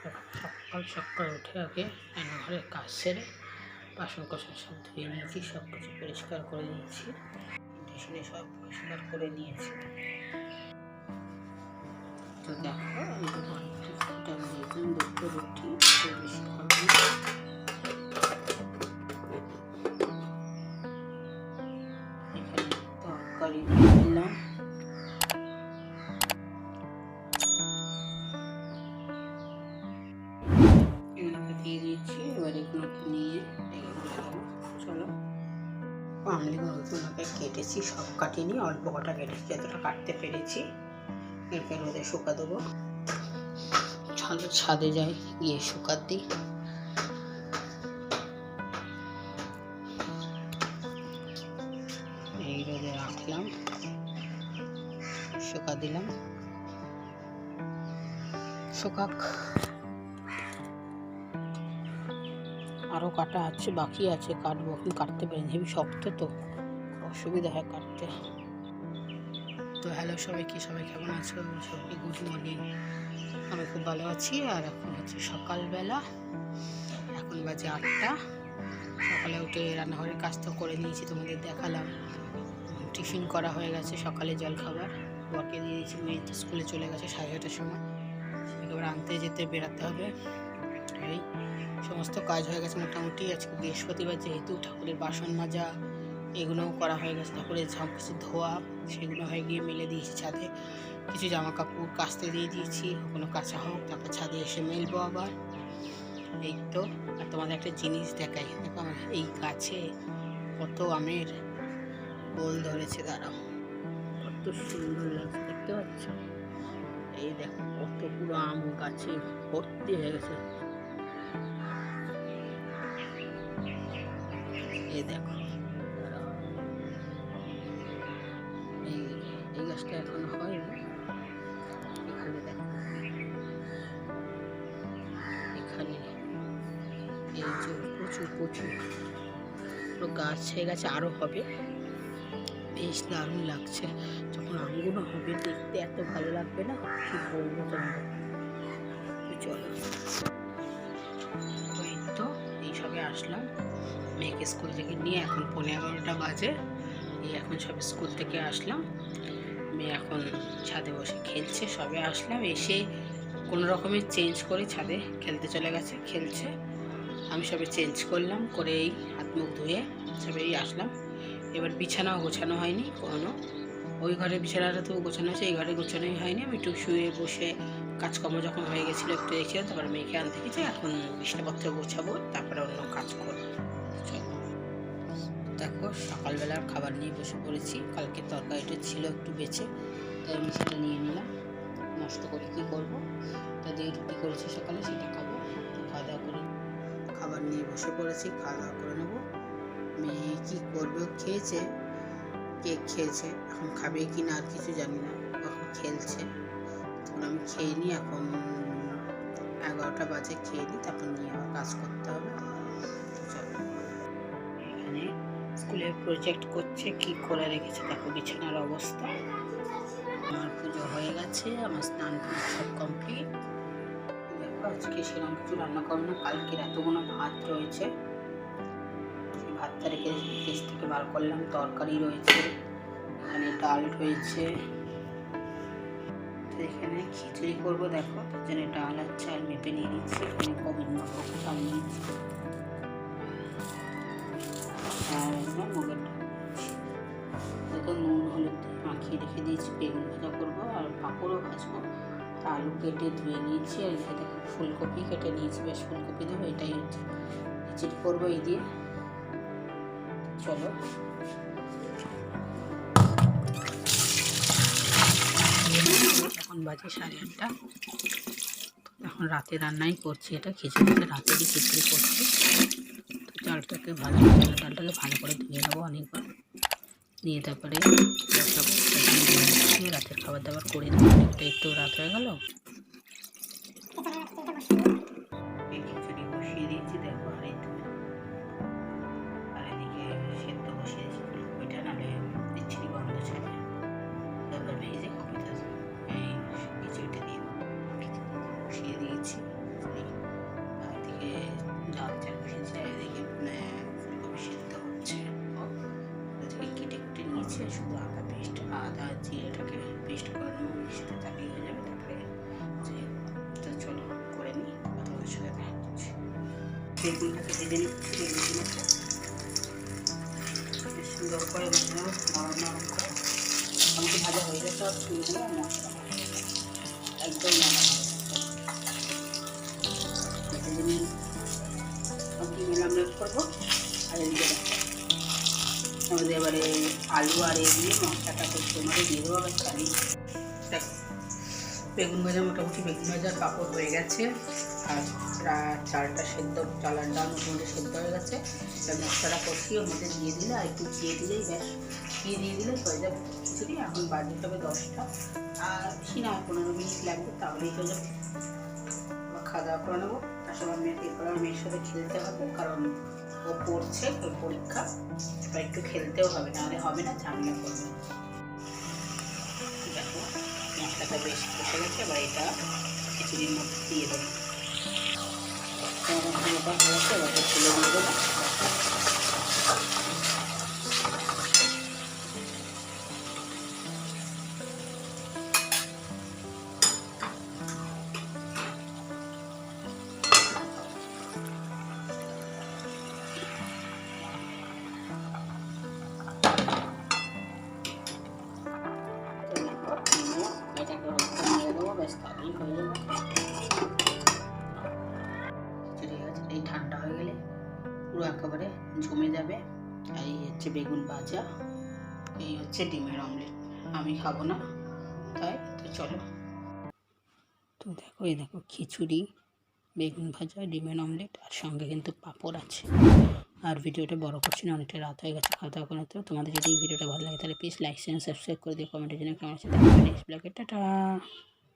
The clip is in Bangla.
সকাল সকাল উঠে আগে রান্নাঘরের কাজ সেরে বাসন কোসন সব ধুয়ে নিয়েছি, সব কিছু পরিষ্কার করে নিয়েছি। শুনে সব পরিষ্কার করে নিয়েছি। তো দেখো দিয়েছিলাম দুটো রুটি বেশি কেটেছি সব কাটিনি অল্প কটা কেটেছি যতটা কাটতে পেরেছি এরপর রোদে শুকা দেবো। চলো ছাদে যাই, গিয়ে দিই এই রোদে রাখলাম, শুকা দিলাম। শুকাক। আরও কাটা আছে, বাকি আছে, কাটবো। কাটতে পারিনি হেবি শক্ত তো। অসুবিধা হয় কাটতে। তো হ্যালো সবাই সবাইকে, সবাই কেমন আছো? সবাই গুড মর্নিং আমি খুব ভালো আছি আর এখন হচ্ছে সকালবেলা। এখন বাজে আটটা। সকালে উঠে রান্নাঘরের কাজ তো করে নিয়েছি, তোমাদের দেখালাম। টিফিন করা হয়ে গেছে সকালে জল খাবার দিয়ে দিয়েছি, মেয়ে স্কুলে চলে গেছে সাড়ে ছটার সময়। এবার আনতে যেতে বেরাতে হবে। এই সমস্ত কাজ হয়ে গেছে মোটামুটি। আজকে বৃহস্পতিবার যেহেতু ঠাকুরের বাসন মাজা এগুলোও করা হয়ে গেছে। তারপরে সব কিছু ধোয়া, সেগুলো হয়ে গিয়ে মেলে দিয়েছি ছাদে। কিছু জামা কাপড় কাচতে দিয়ে দিয়েছি, কোনো কাঁচা হোক, তারপর ছাদে এসে মেলবো আবার। এই তো। আর তোমাদের একটা জিনিস দেখাই। দেখো আমার এই গাছে কত আমের বোল ধরেছে, দাঁড়াও। কত সুন্দর লাগছে, দেখতে পাচ্ছ? এই দেখো, কত পুরো আম গাছে ভর্তি হয়ে গেছে। এই দেখো। এই এখন হয়। এখানে দেখো। এখানে এই যে প্রচুর প্রচুর পুরো গাছ হয়ে গেছে আরও হবে। বেশ দারুণ লাগছে। যখন আমগুলো হবে, দেখতে এত ভালো লাগবে না? কি বলব তো চলো। এই তো, এই সবে আসলাম। মেয়েকে স্কুল থেকে নিয়ে এখন পনেরো এগারোটা বাজে। এই এখন সব স্কুল থেকে আসলাম। মেয়ে এখন ছাদে বসে খেলছে, সবে আসলাম, এসে কোনো রকমের চেঞ্জ করে ছাদে খেলতে চলে গেছে, খেলছে। আমি সবে চেঞ্জ করলাম, করে এই হাত মুখ ধুয়ে সবে আসলাম। এবার বিছানাও গোছানো হয়নি কোনো। ওই ঘরে বিছানাটা তো গোছানো হয়েছে, এই ঘরে গোছানোই হয়নি। আমি একটু শুয়ে বসে কাজকর্ম যখন হয়ে গেছিল একটু দেখছিলাম তারপরে মেয়েকে আনতে গেছে, এখন বিছানাপত্র গোছাবো, তারপরে অন্য কাজ করব। দেখো, সকালবেলার খাবার নিয়ে বসে পড়েছি, কালকে তরকারিটা ছিল একটু বেঁচে, তাই আমি সেটা নিয়ে নিলাম। নষ্ট করে কী করব? তা দিয়ে রুটি করেছি সকালে, সেটা খাব। তো খাওয়া দাওয়া করে খাবার নিয়ে বসে পড়েছি, খাওয়া দাওয়া করে নেব। মেয়ে কী করবে? খেয়েছে। কেক খেয়েছে? এখন খাবে কি না, আর কিছু জানি না। এখন খেলছে। তখন আমি খেয়ে নিই, এখন এগারোটা বাজে, খেয়ে নিই, তারপর নিয়ে আবার কাজ করতে হবে। স্কুলের প্রজেক্ট করছে, কি করে রেখেছে দেখো বিছানার অবস্থা। আমার পুজো হয়ে গেছে, আমার স্নান সব কমপ্লিট দেখো আজকে সেরকম কিছু রান্না করব না কালকের এতগুলো ভাত রয়েছে। ভাতটা রেখে ফ্রিজ থেকে বার করলাম, তরকারি রয়েছে, এখানে ডাল রয়েছে। এখানে খিচুড়ি করব, দেখো, তার জন্য ডাল আর চাল মেপে নিয়ে নিচ্ছি, এখানে গোবিন্দ ভোগ চাল নিয়েছি আর এখানে মুগের ডাল নুন হলুদ মাখিয়ে রেখে দিয়েছি বেগুন ভাজা করব আর পাঁপড়ও ভাজবো আলু কেটে ধুয়ে নিয়েছি আর এখানে ফুলকপি কেটে নিয়েছি বেশ ফুলকপি দেবো এটাই হচ্ছে খিচুড়ি করব এই দিয়ে চলো এখন বাজে সাড়ে আটটা। এখন রাতে রান্নাই করছি। এটা খিচুড়িতে রাতেরই খিচুড়ি করছি। তো চালটাকে ভালো করে ডালটাকে ভালো করে ধুয়ে নেব অনেকবার নিয়ে তারপরে রাতের খাবার দাবার করে নেব অনেকটা একটু রাত হয়ে গেল পেস্ট করে নেব মিক্সিতে হয়ে যাবে তারপরে যে তো চলো করে নিই তোমাদের সাথে দেখা হচ্ছে বেগুনটাকে ভেজে নিচ্ছি বেগুনগুলোকে সুন্দর করে নরম নরম করে আমাকে ভাজা হয়ে গেছে আর আর মশলা একদম নরম নিই ডিমের আমলেট করব আর এদিকে আমাদের এবারে আলু আর এ মশলাটা করতে মধ্যে দিয়ে দেবো আবার চালি বেগুন ভাজা মোটামুটি বেগুন ভাজার কাপড় হয়ে গেছে, আর চালটা সেদ্ধ চালার ডাল মোটামুটি সেদ্ধ হয়ে গেছে। এবার মশলাটা কষিয়ে ওর মধ্যে দিয়ে দিলে, আর একটু দিয়ে দিলেই ব্যাস। দিয়ে দিয়ে দিলে হয়ে যাবে খিচুড়ি, এখন বাজে হবে দশটা। আর বেশি না, পনেরো মিনিট লাগবে, তাহলেই হয়ে যাবে। খাওয়া দাওয়া করে নেব। তার সঙ্গে মেয়ে এরপর আমার মেয়ের সাথে খেলতে হবে, কারণ ও পড়ছে ওর পরীক্ষা এবার একটু খেলতেও হবে, নাহলে হবে না, ঝামেলা করবে। দেখো মশলাটা বেশ কষে গেছে, এবার এটা কিছুদিন মধ্যে দিয়ে দেবো। হয়ে গেছে এবার দিয়ে দেবো। জমে যাবে। আর এই হচ্ছে বেগুন ভাজা, এই হচ্ছে ডিমের অমলেট। আমি খাব না, তাই তো চলো। তো দেখো, এই দেখো, খিচুড়ি, বেগুন ভাজা, ডিমের অমলেট, আর সঙ্গে কিন্তু পাঁপড় আছে। আর ভিডিওটা বড় করছি না, অনেকটা রাত হয়ে গেছে খাওয়া দাওয়া করে তো। তোমাদের যদি ভিডিওটা ভালো লাগে, তাহলে প্লিজ লাইক শেয়ার সাবস্ক্রাইব করে দিও। কমেন্টে জন্য কেমন আছে টাটা!